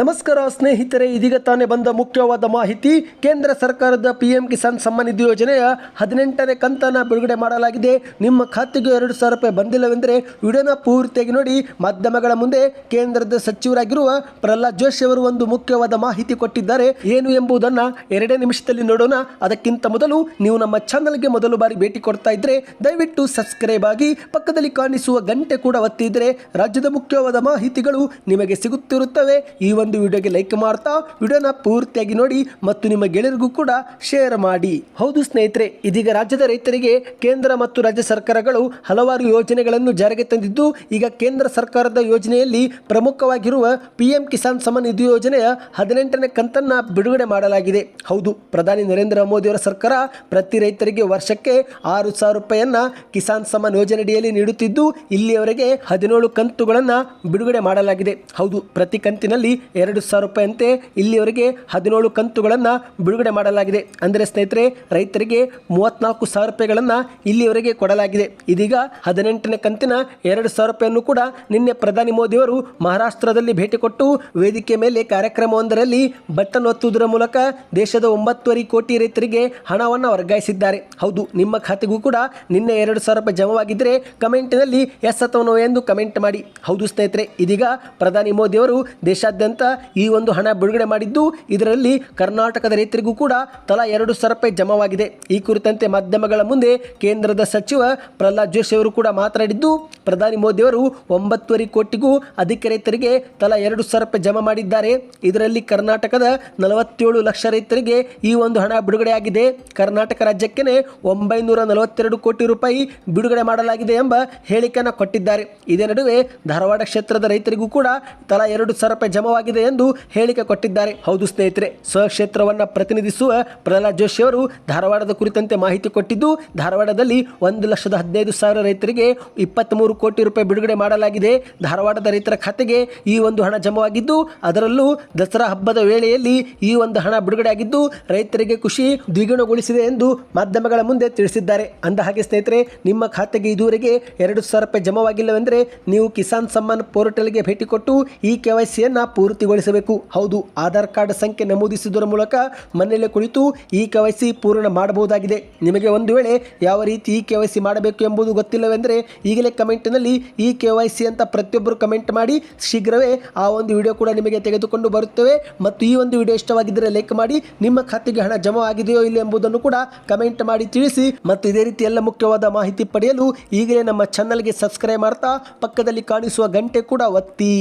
ನಮಸ್ಕಾರ ಸ್ನೇಹಿತರೆ, ಇದೀಗ ತಾನೇ ಬಂದ ಮುಖ್ಯವಾದ ಮಾಹಿತಿ. ಕೇಂದ್ರ ಸರ್ಕಾರದ ಪಿ ಎಂ ಕಿಸಾನ್ ಸಮ್ಮಾನ್ ನಿಧಿ ಯೋಜನೆಯ ಹದಿನೆಂಟನೇ ಕಂತನ್ನು ಬಿಡುಗಡೆ ಮಾಡಲಾಗಿದೆ. ನಿಮ್ಮ ಖಾತೆಗೆ ಎರಡು ಸಾವಿರ ರೂಪಾಯಿ ಬಂದಿಲ್ಲವೆಂದರೆ ವಿಡಿಯೋನ ಪೂರ್ತಿಯಾಗಿ ನೋಡಿ. ಮಾಧ್ಯಮಗಳ ಮುಂದೆ ಕೇಂದ್ರದ ಸಚಿವರಾಗಿರುವ ಪ್ರಹ್ಲಾದ್ ಜೋಶಿ ಅವರು ಒಂದು ಮುಖ್ಯವಾದ ಮಾಹಿತಿ ಕೊಟ್ಟಿದ್ದಾರೆ. ಏನು ಎಂಬುದನ್ನು ಎರಡೇ ನಿಮಿಷದಲ್ಲಿ ನೋಡೋಣ. ಅದಕ್ಕಿಂತ ಮೊದಲು ನೀವು ನಮ್ಮ ಚಾನಲ್ಗೆ ಮೊದಲು ಬಾರಿ ಭೇಟಿ ಕೊಡ್ತಾ ಇದ್ದರೆ ದಯವಿಟ್ಟು ಸಬ್ಸ್ಕ್ರೈಬ್ ಆಗಿ ಪಕ್ಕದಲ್ಲಿ ಕಾಣಿಸುವ ಗಂಟೆ ಕೂಡ ಒತ್ತಿದ್ರೆ ರಾಜ್ಯದ ಮುಖ್ಯವಾದ ಮಾಹಿತಿಗಳು ನಿಮಗೆ ಸಿಗುತ್ತಿರುತ್ತವೆ. ಈ ಒಂದು ವಿಡಿಯೋಗೆ ಲೈಕ್ ಮಾಡ್ತಾ ವಿಡಿಯೋನ ಪೂರ್ತಿಯಾಗಿ ನೋಡಿ ಮತ್ತು ನಿಮ್ಮ ಗೆಳೆಯರಿಗೂ ಕೂಡ ಶೇರ್ ಮಾಡಿ. ಹೌದು ಸ್ನೇಹಿತರೆ, ಇದೀಗ ರಾಜ್ಯದ ರೈತರಿಗೆ ಕೇಂದ್ರ ಮತ್ತು ರಾಜ್ಯ ಸರ್ಕಾರಗಳು ಹಲವಾರು ಯೋಜನೆಗಳನ್ನು ಜಾರಿಗೆ ತಂದಿದ್ದು, ಈಗ ಕೇಂದ್ರ ಸರ್ಕಾರದ ಯೋಜನೆಯಲ್ಲಿ ಪ್ರಮುಖವಾಗಿರುವ ಪಿಎಂ ಕಿಸಾನ್ ಸಮ್ಮಾನ್ ನಿಧಿ ಯೋಜನೆಯ ಹದಿನೆಂಟನೇ ಕಂತನ್ನ ಬಿಡುಗಡೆ ಮಾಡಲಾಗಿದೆ. ಹೌದು, ಪ್ರಧಾನಿ ನರೇಂದ್ರ ಮೋದಿ ಅವರ ಸರ್ಕಾರ ಪ್ರತಿ ರೈತರಿಗೆ ವರ್ಷಕ್ಕೆ ಆರು ಸಾವಿರ ರೂಪಾಯಿಯನ್ನ ಕಿಸಾನ್ ಸಮ್ಮಾನ್ ಯೋಜನೆಯಡಿಯಲ್ಲಿ ನೀಡುತ್ತಿದ್ದು, ಇಲ್ಲಿಯವರೆಗೆ ಹದಿನೇಳು ಕಂತುಗಳನ್ನು ಬಿಡುಗಡೆ ಮಾಡಲಾಗಿದೆ. ಹೌದು, ಪ್ರತಿ ಕಂತಿನಲ್ಲಿ ಎರಡು ಸಾವಿರ ರೂಪಾಯಿಯಂತೆ ಇಲ್ಲಿಯವರೆಗೆ ಹದಿನೇಳು ಕಂತುಗಳನ್ನು ಬಿಡುಗಡೆ ಮಾಡಲಾಗಿದೆ. ಅಂದರೆ ಸ್ನೇಹಿತರೆ, ರೈತರಿಗೆ ಮೂವತ್ನಾಲ್ಕು ಸಾವಿರ ರೂಪಾಯಿಗಳನ್ನು ಇಲ್ಲಿಯವರೆಗೆ ಕೊಡಲಾಗಿದೆ. ಇದೀಗ ಹದಿನೆಂಟನೇ ಕಂತಿನ ಎರಡು ಸಾವಿರ ರೂಪಾಯಿಯನ್ನು ಕೂಡ ನಿನ್ನೆ ಪ್ರಧಾನಿ ಮೋದಿಯವರು ಮಹಾರಾಷ್ಟ್ರದಲ್ಲಿ ಭೇಟಿ ಕೊಟ್ಟು ವೇದಿಕೆ ಮೇಲೆ ಕಾರ್ಯಕ್ರಮವೊಂದರಲ್ಲಿ ಬಟನ್ ಒತ್ತುವುದರ ಮೂಲಕ ದೇಶದ ಒಂಬತ್ತುವರೆ ಕೋಟಿ ರೈತರಿಗೆ ಹಣವನ್ನು ವರ್ಗಾಯಿಸಿದ್ದಾರೆ. ಹೌದು, ನಿಮ್ಮ ಖಾತೆಗೂ ಕೂಡ ನಿನ್ನೆ ಎರಡು ಸಾವಿರ ರೂಪಾಯಿ ಜಮವಾಗಿದ್ದರೆ ಕಮೆಂಟ್ನಲ್ಲಿ ಎಸ್ ಅಥವಾ ಎಂದು ಕಮೆಂಟ್ ಮಾಡಿ. ಹೌದು ಸ್ನೇಹಿತರೆ, ಇದೀಗ ಪ್ರಧಾನಿ ಮೋದಿಯವರು ದೇಶಾದ್ಯಂತ ಈ ಒಂದು ಹಣ ಬಿಡುಗಡೆ ಮಾಡಿದ್ದು. ಇದರಲ್ಲಿ ಕರ್ನಾಟಕದ ರೈತರಿಗೂ ಕೂಡ ತಲಾ ಎರಡು ಸಾವಿರ ರೂಪಾಯಿ ಜಮವಾಗಿದೆ. ಈ ಕುರಿತಂತೆ ಮಾಧ್ಯಮಗಳ ಮುಂದೆ ಕೇಂದ್ರದ ಸಚಿವ ಪ್ರಹ್ಲಾದ್ ಜೋಶಿ ಅವರು ಕೂಡ ಮಾತನಾಡಿದ್ದು, ಪ್ರಧಾನಿ ಮೋದಿಯವರು ಒಂಬತ್ತುವರೆ ಕೋಟಿಗೂ ಅಧಿಕ ರೈತರಿಗೆ ತಲಾ ಎರಡು ಸಾವಿರ ರೂಪಾಯಿ ಜಮಾ ಮಾಡಿದ್ದಾರೆ. ಇದರಲ್ಲಿ ಕರ್ನಾಟಕದ ನಲವತ್ತೇಳು ಲಕ್ಷ ರೈತರಿಗೆ ಈ ಒಂದು ಹಣ ಬಿಡುಗಡೆಯಾಗಿದೆ ಕರ್ನಾಟಕ ರಾಜ್ಯಕ್ಕೆ ಒಂಬೈನೂರ ನಲವತ್ತೆರಡು ಕೋಟಿ ರೂಪಾಯಿ ಬಿಡುಗಡೆ ಮಾಡಲಾಗಿದೆ ಎಂಬ ಹೇಳಿಕೆಯನ್ನು ಕೊಟ್ಟಿದ್ದಾರೆ. ಇದೇ ನಡುವೆ ಧಾರವಾಡ ಕ್ಷೇತ್ರದ ರೈತರಿಗೂ ಕೂಡ ತಲಾ ಎರಡು ಸಾವಿರ ರೂಪಾಯಿ ಜಮವಾಗಿದೆ. ಎಂದು ಹೇಳಿಕೆ ಕೊಟ್ಟಿದ್ದಾರೆ. ಹೌದು ಸ್ನೇಹಿತರೆ, ಸ್ವಕ್ಷೇತ್ರವನ್ನು ಪ್ರತಿನಿಧಿಸುವ ಪ್ರಹ್ಲಾದ್ ಜೋಶಿ ಅವರು ಧಾರವಾಡದ ಕುರಿತಂತೆ ಮಾಹಿತಿ ಕೊಟ್ಟಿದ್ದು, ಧಾರವಾಡದಲ್ಲಿ ಒಂದು ಲಕ್ಷದ ಹದಿನೈದು ಸಾವಿರ ರೈತರಿಗೆ ಇಪ್ಪತ್ತ್ಮೂರು ಕೋಟಿ ರೂಪಾಯಿ ಬಿಡುಗಡೆ ಮಾಡಲಾಗಿದೆ. ಧಾರವಾಡದ ರೈತರ ಖಾತೆಗೆ ಈ ಒಂದು ಹಣ ಜಮವಾಗಿದ್ದು, ಅದರಲ್ಲೂ ದಸರಾ ಹಬ್ಬದ ವೇಳೆಯಲ್ಲಿ ಈ ಒಂದು ಹಣ ಬಿಡುಗಡೆ ಆಗಿದ್ದು, ರೈತರಿಗೆ ಖುಷಿ ದ್ವಿಗುಣಗೊಳಿಸಿದೆ ಎಂದು ಮಾಧ್ಯಮಗಳ ಮುಂದೆ ತಿಳಿಸಿದ್ದಾರೆ. ಅಂದ ಹಾಗೆ ಸ್ನೇಹಿತರೆ, ನಿಮ್ಮ ಖಾತೆಗೆ ಇದುವರೆಗೆ ಎರಡು ಸಾವಿರ ರೂಪಾಯಿ ಜಮವಾಗಿಲ್ಲವೆಂದರೆ, ನೀವು ಕಿಸಾನ್ ಸಮ್ಮಾನ್ ಪೋರ್ಟಲ್ಗೆ ಭೇಟಿ ಕೊಟ್ಟು ಈ ಕೆ ವೈ ಸಿಯನ್ನು ಪೂರ್ತಿಗೊಳಿಸಬೇಕು. ಹೌದು, ಆಧಾರ್ ಕಾರ್ಡ್ ಸಂಖ್ಯೆ ನಮೂದಿಸುವುದರ ಮೂಲಕ ಮನೆಯಲ್ಲೇ ಕುಳಿತು ಈ ಕೆ ವೈ ಸಿ ಪೂರ್ಣ ಮಾಡಬಹುದಾಗಿದೆ. ನಿಮಗೆ ಒಂದು ವೇಳೆ ಯಾವ ರೀತಿ ಈ ಕೆ ವೈ ಸಿ ಮಾಡಬೇಕು ಎಂಬುದು ಗೊತ್ತಿಲ್ಲವೆಂದರೆ ಈಗಲೇ ಕಮೆಂಟ್ನಲ್ಲಿ ಇ ಕೆ ವೈ ಸಿ ಅಂತ ಪ್ರತಿಯೊಬ್ಬರು ಕಮೆಂಟ್ ಮಾಡಿ ಶೀಘ್ರವೇ ಆ ಒಂದು ವಿಡಿಯೋ ಕೂಡ ನಿಮಗೆ ತೆಗೆದುಕೊಂಡು ಬರುತ್ತೇವೆ. ಮತ್ತು ಈ ಒಂದು ವಿಡಿಯೋ ಇಷ್ಟವಾಗಿದ್ದರೆ ಲೈಕ್ ಮಾಡಿ, ನಿಮ್ಮ ಖಾತೆಗೆ ಹಣ ಜಮಾ ಆಗಿದೆಯೋ ಇಲ್ಲ ಎಂಬುದನ್ನು ಕೂಡ ಕಮೆಂಟ್ ಮಾಡಿ ತಿಳಿಸಿ. ಮತ್ತು ಇದೇ ರೀತಿ ಎಲ್ಲ ಮುಖ್ಯವಾದ ಮಾಹಿತಿ ಪಡೆಯಲು ಈಗಲೇ ನಮ್ಮ ಚಾನಲ್ಗೆ ಸಬ್ಸ್ಕ್ರೈಬ್ ಮಾಡ್ತಾ, ಪಕ್ಕದಲ್ಲಿ ಕಾಣಿಸುವ ಗಂಟೆ ಕೂಡ ಒತ್ತಿ.